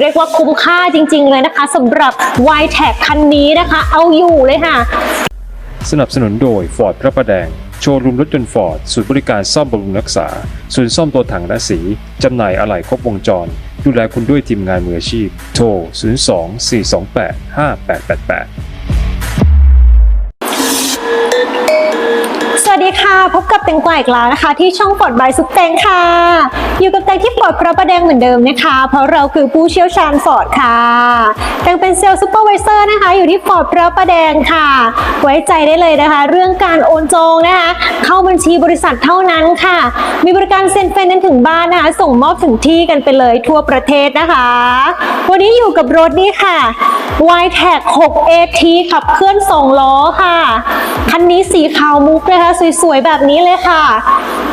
เรียกว่าคุ้มค่าจริง ๆ เลยนะคะสำหรับ y t e c คันนี้นะคะ เอาอยู่เลยค่ะ สนับสนุนโดย Ford พระประแดง โชว์รูมรถยนต์ฟอร์ดศูนย์บริการซ่อมบำรุงรักษา ศูนย์ซ่อมตัวถังและสี จำหน่ายอะไหล่ครบวงจร ดูแลคุณด้วยทีมงานมืออาชีพ โทร 02 428 5888 ค่ะ พบกับเตงกวาอีกแล้วนะคะ ที่ช่องปลอดบายซุปเตงค่ะ อยู่กับเตงที่ปลดพระประแดงเหมือนเดิมนะคะ เพราะเราคือผู้เชี่ยวชาญฟอร์ดค่ะเตงเป็นเซลล์ซูเปอร์วิเซอร์นะคะ อยู่ที่ฟอร์ดพระประแดงค่ะ ไว้ใจได้เลยนะคะ เรื่องการโอนจองนะคะ เข้าบัญชีบริษัทเท่านั้นค่ะ มีบริการเซ็นไฟแนนซ์ถึงบ้านนะคะ ส่งมอบถึงที่กันไปเลยทั่วประเทศนะคะ วันนี้อยู่กับรถนี่ค่ะ y t e c 6 AT ขับเคลื่อน2ล้อค่ะ นี้สีขาวมุกนะคะสวยๆแบบนี้เลยค่ะ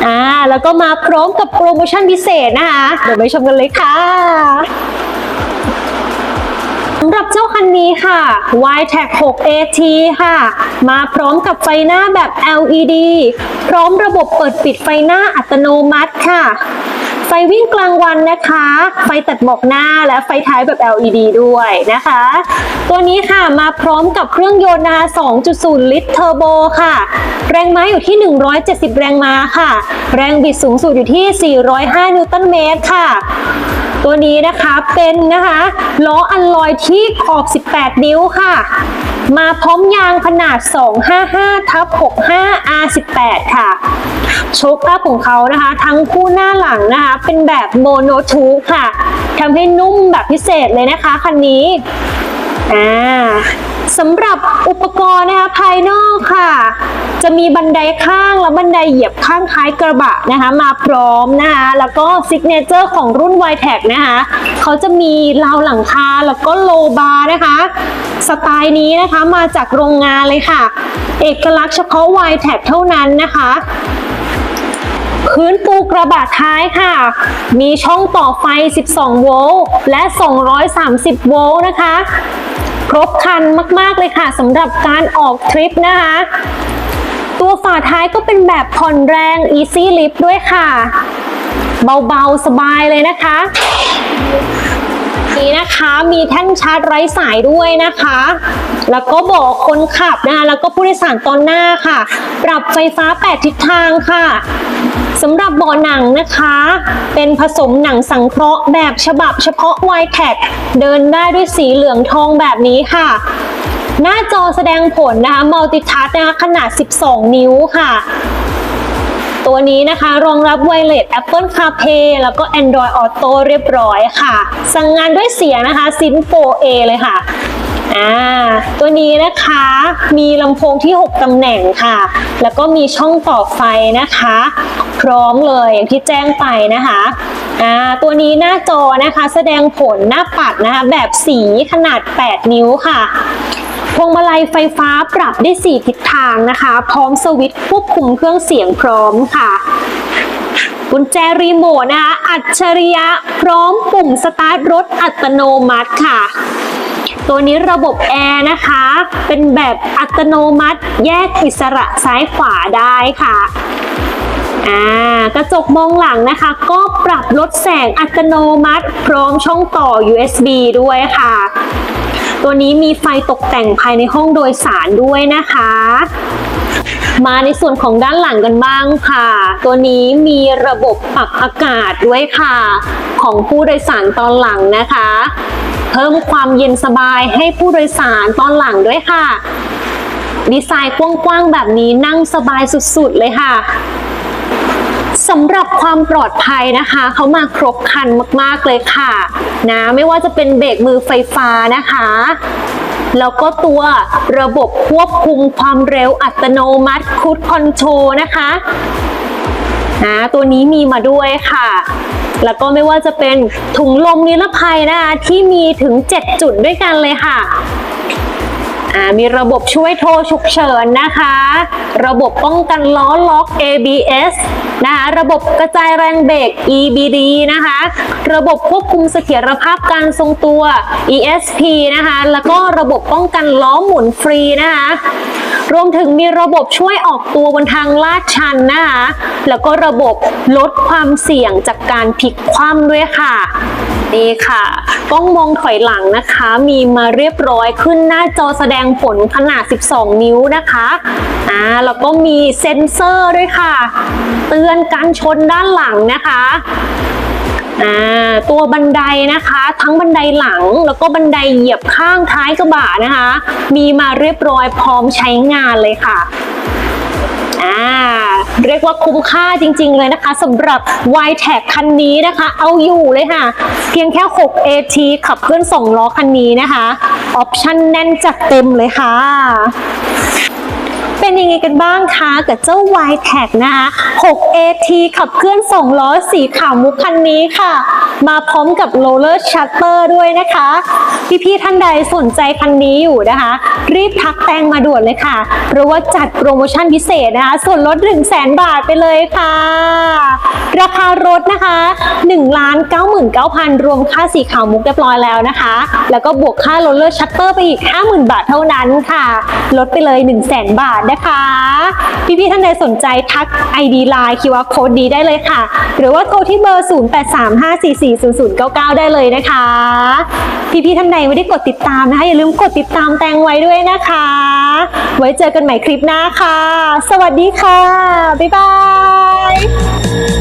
อ่าแล้วก็มาพร้อมกับโปรโมชั่นพิเศษนะคะ เดี๋ยวไปชมกันเลยค่ะสำหรับเจ้าคันนี้ค่ะ y t e c 6 AT ค่ะ มาพร้อมกับไฟหน้าแบบ LED พร้อมระบบเปิดปิดไฟหน้าอัตโนมัติค่ะ ไฟวิ่งกลางวันนะคะ ไฟตัดหมอกหน้าและไฟท้ายแบบ LED ด้วยนะคะ ตัวนี้ค่ะมาพร้อมกับเครื่องยนต์นะคะ 2.0 ลิตรเทอร์โบค่ะ แรงม้าอยู่ที่ 170 แรงม้าค่ะ แรงบิดสูงสุดอยู่ที่ 405 นิวตันเมตรค่ะตัวนี้นะคะเป็นนะคะล้ออัลลอยที่ขอบ 18 นิ้วค่ะ มาพร้อมยางขนาด 255ทับ65 R18 ค่ะโชคอัพของเขานะคะ ทั้งคู่หน้าหลังนะคะ เป็นแบบโมโนทูค่ะทำให้นุ่มแบบพิเศษเลยนะคะ คันนี้อ่า สำหรับอุปกรณ์นะคะภายนอกค่ะ จะมีบันไดข้างและบันไดเหยียบข้างท้ายกระบะนะคะมาพร้อมนะคะแล้วก็ซิกเนเจอร์ของรุ่น y t e c นะคะเขาจะมีราวหลังคาแล้วก็โลบาร์นะคะสไตล์นี้นะคะมาจากโรงงานเลยค่ะ เอกลักษณ์เฉพาะ y t e c เท่านั้นนะคะพื้นปูกระบะท้ายค่ะ มีช่องต่อไฟ 12 โวลต์ และ 230 โวลต์นะคะ ครบคันมาก ๆ เลยค่ะสำหรับการออกทริปนะคะ ตัวฝาท้ายก็เป็นแบบผ่อนแรง Easy Lift ด้วยค่ะ เบา ๆ สบายเลยนะคะ นี้นะคะมีแท่นชาร์จไร้สายด้วยนะคะ แล้วก็บอกคนขับนะคะแล้วก็ผู้โดยสารตอนหน้าค่ะ ปรับไฟฟ้า 8 ทิศทางค่ะ สำหรับเบาะหนังนะคะ เป็นผสมหนังสังเคราะห์แบบฉบับเฉพาะ y t e c เดินได้ด้วยสีเหลืองทองแบบนี้ค่ะ หน้าจอแสดงผลนะคะมัลติทัชนะคะขนาด 12 นิ้วค่ะตัวนี้นะคะ รองรับ Wireless Apple CarPlay แล้วก็ Android Auto เรียบร้อยค่ะ สั่งงานด้วยเสียงนะคะ Syn 4A เลยค่ะ อ่าตัวนี้นะคะมีลำโพงที่ 6ตำแหน่งค่ะ แล้วก็มีช่องต่อไฟนะคะ พร้อมเลยอย่างที่แจ้งไปนะคะอ่าตัวนี้หน้าจอนะคะแสดงผลหน้าปัดนะคะแบบสีขนาด 8 นิ้วค่ะพวงมาลัยไฟฟ้าปรับได้ 4 ทิศทางนะคะ พร้อมสวิตช์ควบคุมเครื่องเสียงพร้อมค่ะกุญแจรีโมทนะคะ อัจฉริยะพร้อมปุ่มสตาร์ทรถอัตโนมัติค่ะ ตัวนี้ระบบแอร์นะคะ เป็นแบบอัตโนมัติ แยกอิสระซ้ายขวาได้ค่ะกระจกมองหลังนะคะ ก็ปรับลดแสงอัตโนมัติ พร้อมช่องต่อ USB ด้วยค่ะ ตัวนี้มีไฟตกแต่งภายในห้องโดยสารด้วยนะคะ มาในส่วนของด้านหลังกันบ้างค่ะ ตัวนี้มีระบบปรับอากาศด้วยค่ะ ของผู้โดยสารตอนหลังนะคะ เพิ่มความเย็นสบายให้ผู้โดยสารตอนหลังด้วยค่ะ ดีไซน์กว้างๆแบบนี้นั่งสบายสุดๆเลยค่ะสำหรับความปลอดภัยนะคะเขามาครบครันมากๆเลยค่ะนะไม่ว่าจะเป็นเบรกมือไฟฟ้านะคะ แล้วก็ตัวระบบควบคุมความเร็วอัตโนมัติคูดคอนโทรนะคะนะตัวนี้มีมาด้วยค่ะ แล้วก็ไม่ว่าจะเป็นถุงลมนิรภัยนะคะที่มีถึง 7 จุดด้วยกันเลยค่ะอ่ามีระบบช่วยโทรฉุกเฉินนะคะ ระบบป้องกันล้อล็อก ABS นะคะ ระบบกระจายแรงเบรก EBD นะคะ ระบบควบคุมเสถียรภาพการทรงตัว ESP นะคะ แล้วก็ระบบป้องกันล้อหมุนฟรีนะคะ รวมถึงมีระบบช่วยออกตัวบนทางลาดชันนะคะ แล้วก็ระบบลดความเสี่ยงจากการพลิกคว่ำด้วยค่ะนี่ค่ะกล้องมองถอยหลังนะคะ มีมาเรียบร้อยขึ้นหน้าจอแสดงผลขนาด 12 นิ้วนะคะอ่าแล้วก็มีเซ็นเซอร์ด้วยค่ะ เตือนการชนด้านหลังนะคะ อ่าตัวบันไดนะคะ ทั้งบันไดหลังแล้วก็บันไดเหยียบข้างท้ายกระบะนะคะ มีมาเรียบร้อยพร้อมใช้งานเลยค่ะอ่าเรียกว่าคุ้มค่าจริง ๆ เลยนะคะสำหรับ y t e c คันนี้นะคะ เอาอยู่เลยค่ะ เพียงแค่ 6 AT ขับเคลื่อน2ล้อคันนี้นะคะ ออปชั่นแน่นจัดเต็มเลยค่ะ เป็นยังไงกันบ้างคะกับเจ้า y t e c นะคะ 6 AT ขับเคลื่อน 2 ล้อสีขาวมุกคันนี้ค่ะ มาพร้อมกับ roller shutter ด้วยนะคะ พี่ๆท่านใดสนใจคันนี้อยู่นะคะ รีบทักแตงมาด่วนเลยค่ะ เพราะว่าจัดโปรโมชั่นพิเศษนะคะ ส่วนลด 1 0 0 0 0แบาทไปเลยค่ะ ราคารถนะคะ1 9 9 0 0 0 รวมค่าสีขาวมุกเรียบร้อยแล้วนะคะ แล้วก็บวกค่า roller shutter ไปอีก 50,000 บาทเท่านั้นค่ะ ลดไปเลย 1 0 0 0 0 0 บาทนะคะ พี่ๆท่านใดสนใจทัก ID Line QR Code ดีได้เลยค่ะ หรือว่าโทรที่เบอร์ 0835440099 ได้เลยนะคะ พี่ๆท่านใดไม่ได้กดติดตามนะคะ อย่าลืมกดติดตามแตงไว้ด้วยนะคะ ไว้เจอกันใหม่คลิปหน้าค่ะ สวัสดีค่ะ บ๊ายบาย